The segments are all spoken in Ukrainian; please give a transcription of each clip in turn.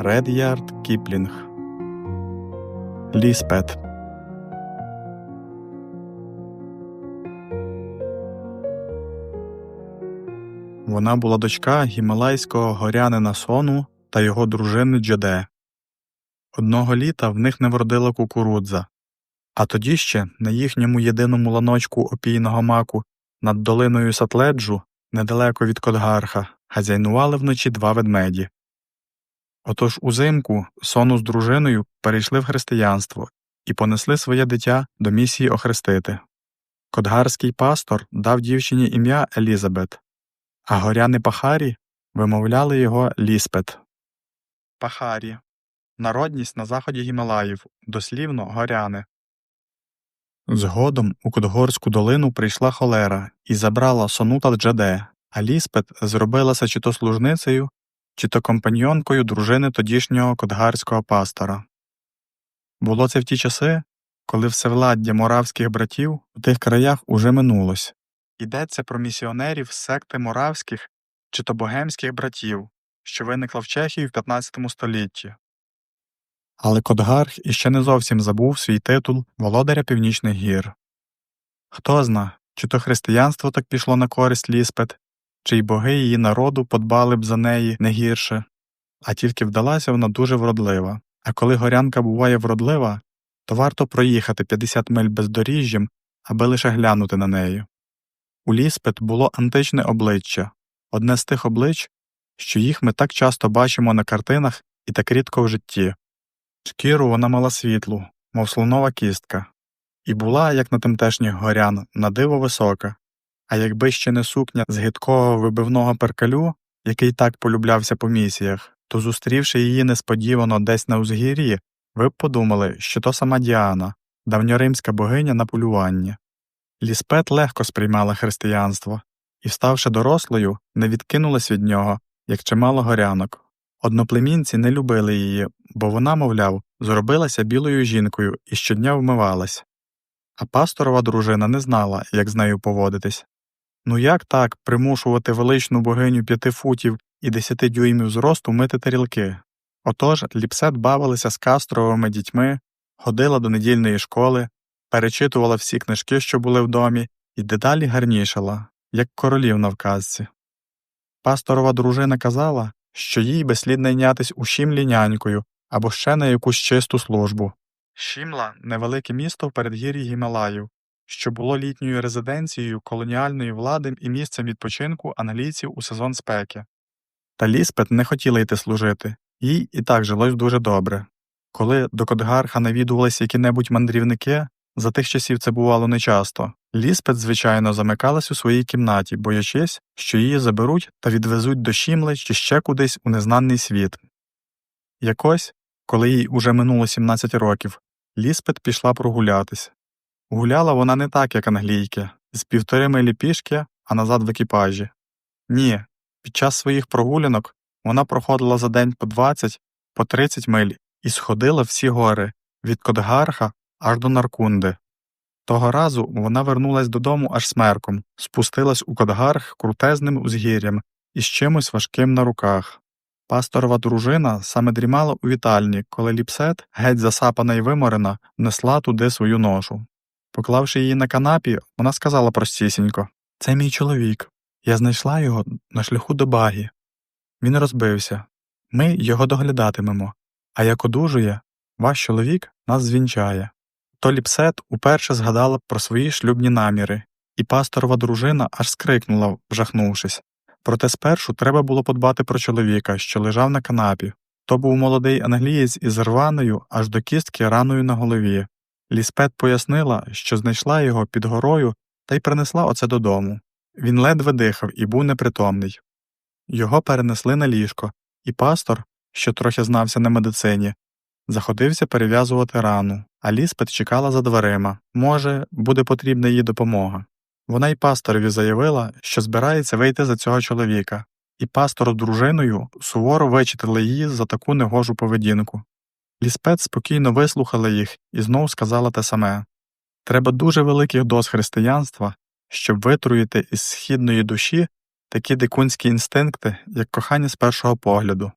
Ред'ярд Кіплінг Ліспет Вона була дочка гімалайського горянина Сону та його дружини Джеде. Одного літа в них не вродила кукурудза, а тоді ще на їхньому єдиному ланочку опійного маку над долиною Сатледжу, недалеко від Кодгарха, хазяйнували вночі два ведмеді. Отож узимку сону з дружиною перейшли в християнство і понесли своє дитя до місії охрестити. Кодгарський пастор дав дівчині ім'я Елізабет, а горяни Пахарі вимовляли його Ліспет. Пахарі народність на заході Гімалаїв, дослівно горяни. Згодом у Кодгорську долину прийшла холера і забрала сону та Джаде, а Ліспет зробилася чи то служницею, чи то компаньонкою дружини тодішнього кодгарського пастора. Було це в ті часи, коли всевладдя моравських братів у тих краях уже минулось. Йдеться про місіонерів секти моравських чи то богемських братів, що виникла в Чехії в 15 столітті. Але Кодгарх іще не зовсім забув свій титул володаря Північних гір. Хто зна, чи то християнство так пішло на користь Ліспет, чи й боги її народу подбали б за неї не гірше, а тільки вдалася вона дуже вродлива. А коли горянка буває вродлива, то варто проїхати 50 миль бездоріжжям, аби лише глянути на неї. У Ліспет було античне обличчя, одне з тих облич, що їх ми так часто бачимо на картинах і так рідко в житті. Шкіру вона мала світлу, мов слонова кістка, і була, як на тамтешніх горян, на диво висока, а якби ще не сукня з гидкого вибивного перкалю, який так полюблявся по місіях, то, зустрівши її несподівано десь на узгір'ї, ви б подумали, що то сама Діана, давньоримська богиня на полюванні. Ліспет легко сприймала християнство і, ставши дорослою, не відкинулась від нього, як чимало горянок. Одноплемінці не любили її, бо вона, мовляв, зробилася білою жінкою і щодня вмивалась. А пасторова дружина не знала, як з нею поводитись. Ну як так примушувати величну богиню п'яти футів і десяти дюймів зросту мити тарілки? Отож ліпсет бавилася з кастровими дітьми, ходила до недільної школи, перечитувала всі книжки, що були в домі, і дедалі гарнішала, як королів на вказці. Пасторова дружина казала, що їй би слід найнятись у Шімлі нянькою або ще на якусь чисту службу. Шімла невелике місто в передгір'ї Гімалаїв, що було літньою резиденцією колоніальної влади і місцем відпочинку англійців у сезон спеки. Та Ліспет не хотіла йти служити, їй і так жилось дуже добре. Коли до Кодгарха навідувалися які-небудь мандрівники, за тих часів це бувало нечасто, Ліспет, звичайно, замикалась у своїй кімнаті, боячись, що її заберуть та відвезуть до Шімли чи ще кудись у незнаний світ. Якось, коли їй уже минуло 17 років, Ліспет пішла прогулятись. Гуляла вона не так, як англійки, з півтори милі пішки, а назад в екіпажі. Ні, під час своїх прогулянок вона проходила за день по 20, по 30 миль і сходила всі гори від Кодгарха аж до Наркунди. Того разу вона вернулась додому аж смерком, спустилась у Кодгарх крутезним узгір'ям і з чимось важким на руках. Пасторова дружина саме дрімала у вітальні, коли ліпсет, геть засапана й виморена, несла туди свою ношу. Поклавши її на канапі, вона сказала простісінько Це мій чоловік. Я знайшла його на шляху до багі. Він розбився. Ми його доглядатимемо, а як одужує, ваш чоловік нас звінчає. То ліпсет уперше згадала про свої шлюбні наміри, і пасторова дружина аж скрикнула, вжахнувшись. Проте спершу треба було подбати про чоловіка, що лежав на канапі. То був молодий англієць із рваною аж до кістки раною на голові. Ліспет пояснила, що знайшла його під горою та й принесла оце додому. Він ледве дихав і був непритомний. Його перенесли на ліжко, і пастор, що трохи знався на медицині, заходився перев'язувати рану, а Ліспет чекала за дверима може, буде потрібна її допомога. Вона й пасторові заявила, що збирається вийти за цього чоловіка, і пастор дружиною суворо вичитали її за таку негожу поведінку. Ліспет спокійно вислухала їх і знов сказала те саме треба дуже великих доз християнства, щоб витруїти із східної душі такі дикунські інстинкти, як кохання з першого погляду.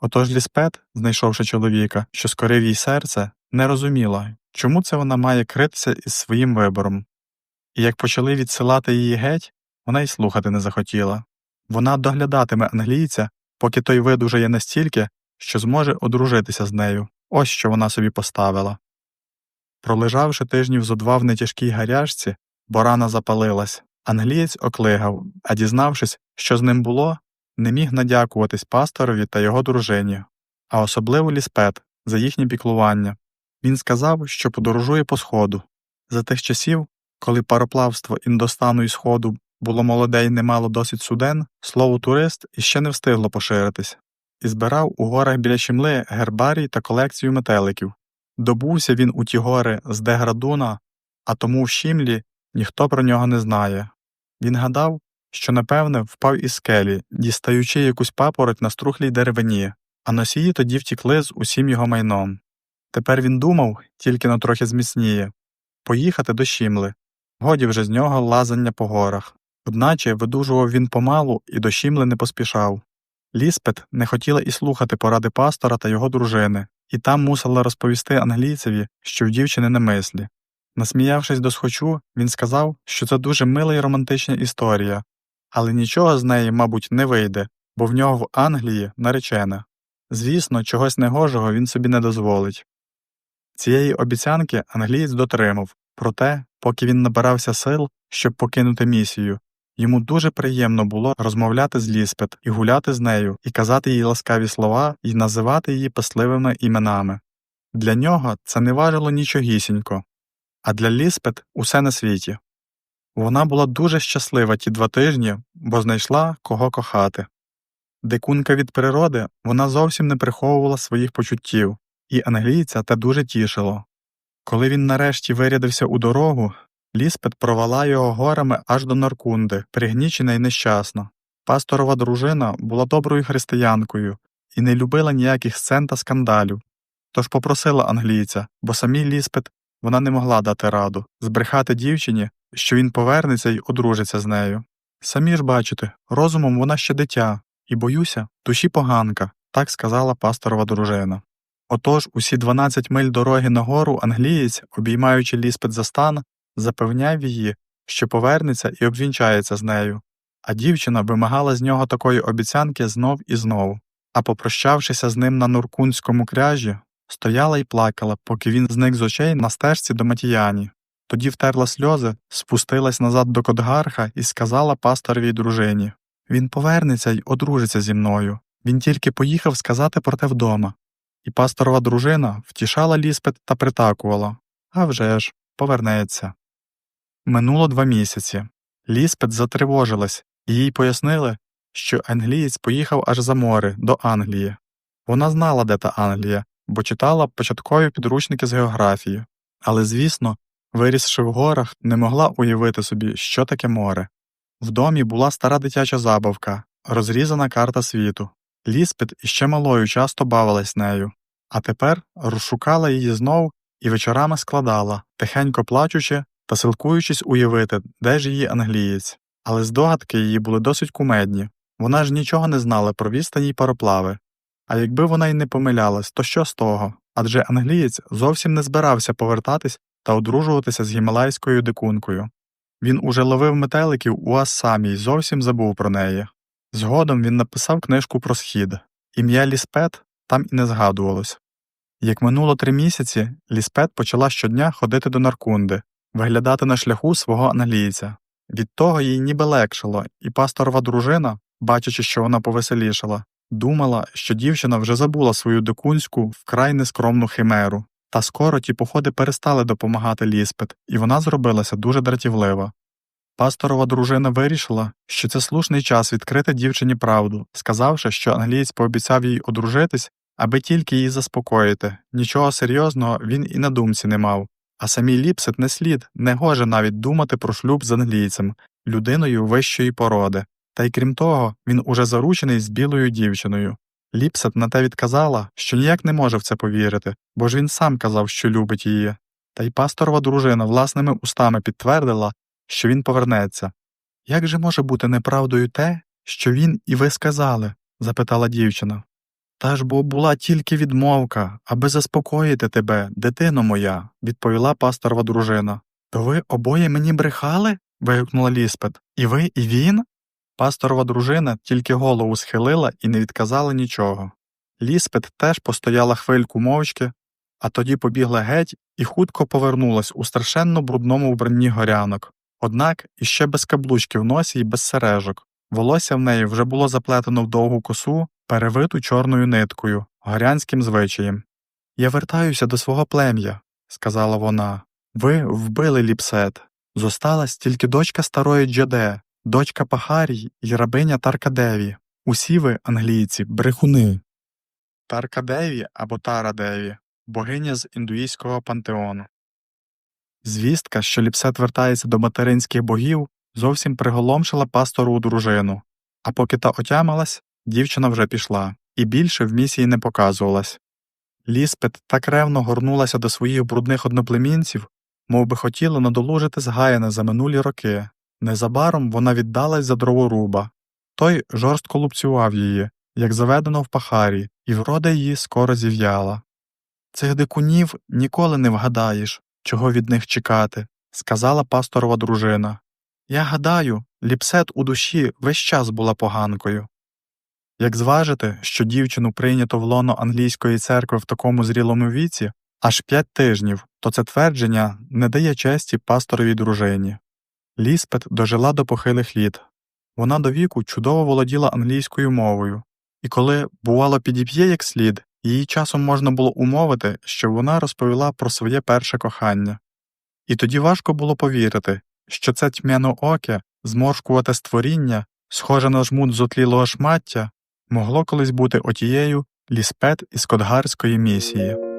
Отож Ліспет, знайшовши чоловіка, що скорив їй серце, не розуміла, чому це вона має критися із своїм вибором. І як почали відсилати її геть, вона й слухати не захотіла. Вона доглядатиме англійця, поки той видужає настільки, що зможе одружитися з нею. Ось що вона собі поставила. Пролежавши тижнів зо два в нетяжкій гарячці, бо рана запалилась, англієць оклигав, а дізнавшись, що з ним було, не міг надякуватись пасторові та його дружині, а особливо ліспет за їхнє піклування. Він сказав, що подорожує по сходу. За тих часів, коли пароплавство Індостану і Сходу було молоде й не мало досить суден, слово турист іще не встигло поширитись, і збирав у горах біля Чимли гербарій та колекцію метеликів. Добувся він у ті гори з Деградуна, а тому в Шімлі ніхто про нього не знає. Він гадав, що, напевне, впав із скелі, дістаючи якусь папороть на струхлій деревині, а носії тоді втікли з усім його майном. Тепер він думав, тільки на трохи зміцніє поїхати до Шімли. Годі вже з нього лазання по горах. Одначе видужував він помалу і до Шімли не поспішав. Ліспет не хотіла і слухати поради пастора та його дружини, і там мусила розповісти англійцеві, що в дівчини не мислі. Насміявшись до схочу, він сказав, що це дуже мила і романтична історія, але нічого з неї, мабуть, не вийде, бо в нього в Англії наречена. Звісно, чогось негожого він собі не дозволить. Цієї обіцянки англієць дотримав, проте, поки він набирався сил, щоб покинути місію, йому дуже приємно було розмовляти з Ліспет і гуляти з нею, і казати їй ласкаві слова, і називати її писливими іменами. Для нього це не важило нічогісінько, а для Ліспет усе на світі. Вона була дуже щаслива ті два тижні, бо знайшла кого кохати. Дикунка від природи вона зовсім не приховувала своїх почуттів, і англійця те дуже тішило. Коли він нарешті вирядився у дорогу, Ліспет провела його горами аж до Норкунди, пригнічена й нещасна. Пасторова дружина була доброю християнкою і не любила ніяких сцен та скандалів, тож попросила англійця, бо самій Ліспет вона не могла дати раду збрехати дівчині, що він повернеться й одружиться з нею. Самі ж бачите, розумом вона ще дитя, і боюся, душі поганка, так сказала пасторова дружина. Отож усі 12 миль дороги нагору англієць, обіймаючи ліспет за стан, запевняв її, що повернеться і обвінчається з нею, а дівчина вимагала з нього такої обіцянки знов і знов, а попрощавшися з ним на Нуркунському кряжі, стояла і плакала, поки він зник з очей на стежці до Матіяні. Тоді втерла сльози, спустилась назад до Кодгарха і сказала пасторовій дружині Він повернеться й одружиться зі мною. Він тільки поїхав сказати про те вдома. І пасторова дружина втішала ліспет та притакувала «А вже ж, повернеться. Минуло два місяці. Ліспет затривожилась, і їй пояснили, що англієць поїхав аж за море до Англії. Вона знала, де та Англія, бо читала початкові підручники з географії, але, звісно, вирісши в горах, не могла уявити собі, що таке море. В домі була стара дитяча забавка, розрізана карта світу. Ліспет іще малою часто бавилась нею, а тепер розшукала її знов і вечорами складала, тихенько плачучи та силкуючись уявити, де ж її англієць. Але здогадки її були досить кумедні вона ж нічого не знала про відстані й пароплави. А якби вона й не помилялась, то що з того? Адже англієць зовсім не збирався повертатись та одружуватися з гімалайською дикункою. Він уже ловив метеликів у Ассамі й зовсім забув про неї. Згодом він написав книжку про схід. Ім'я Ліспет там і не згадувалось. Як минуло три місяці, Ліспет почала щодня ходити до Наркунди, виглядати на шляху свого англійця. Від того їй ніби легшало, і пасторова дружина, бачачи, що вона повеселішала, думала, що дівчина вже забула свою дикунську вкрай нескромну химеру. Та скоро ті походи перестали допомагати Ліспет, і вона зробилася дуже дратівлива. Пасторова дружина вирішила, що це слушний час відкрити дівчині правду, сказавши, що англієць пообіцяв їй одружитись, аби тільки її заспокоїти. Нічого серйозного він і на думці не мав. А самій Ліпсет не слід, не гоже навіть думати про шлюб з англійцем, людиною вищої породи. Та й крім того, він уже заручений з білою дівчиною. Ліпсет на те відказала, що ніяк не може в це повірити, бо ж він сам казав, що любить її. Та й пасторова дружина власними устами підтвердила, що він повернеться. Як же може бути неправдою те, що він і ви сказали? запитала дівчина. Та ж бо була тільки відмовка, аби заспокоїти тебе, дитино моя, відповіла пасторова дружина. То ви обоє мені брехали? вигукнула Ліспет. І ви, і він? Пасторова дружина тільки голову схилила і не відказала нічого. Ліспет теж постояла хвильку мовчки, а тоді побігла геть і хутко повернулась у страшенно брудному вбранні горянок, однак іще без каблучки в носі і без сережок. Волосся в неї вже було заплетено в довгу косу, перевиту чорною ниткою, горянським звичаєм. Я вертаюся до свого плем'я, сказала вона. Ви вбили ліпсет. Зосталась тільки дочка старої Джаде, дочка Пахарій і рабиня Таркадеві. Усі ви, англійці, брехуни. Таркадеві або Тарадеві богиня з індуїзького пантеону. Звістка, що Ліпсет вертається до материнських богів, зовсім приголомшила пастору дружину, а поки та отямилась, дівчина вже пішла, і більше в місії не показувалась. Ліспет так ревно горнулася до своїх брудних одноплемінців, мов би хотіла надолужити згаяне за минулі роки. Незабаром вона віддалась за дроворуба. Той жорстко лупцював її, як заведено в пахарі, і врода її скоро зів'яла. Цих дикунів ніколи не вгадаєш, чого від них чекати, сказала пасторова дружина. Я гадаю, ліпсет у душі весь час була поганкою. Як зважити, що дівчину прийнято в лоно англійської церкви в такому зрілому віці аж п'ять тижнів, то це твердження не дає честі пасторовій дружині. Ліспет дожила до похилих літ. Вона до віку чудово володіла англійською мовою, і коли, бувало, підіп'є як слід, її часом можна було умовити, що вона розповіла про своє перше кохання. І тоді важко було повірити, що це тьмяно-оке, зморшкувате створіння, схоже на жмут зотлілого шмаття, могло колись бути отією ліспет із Котгарської місії.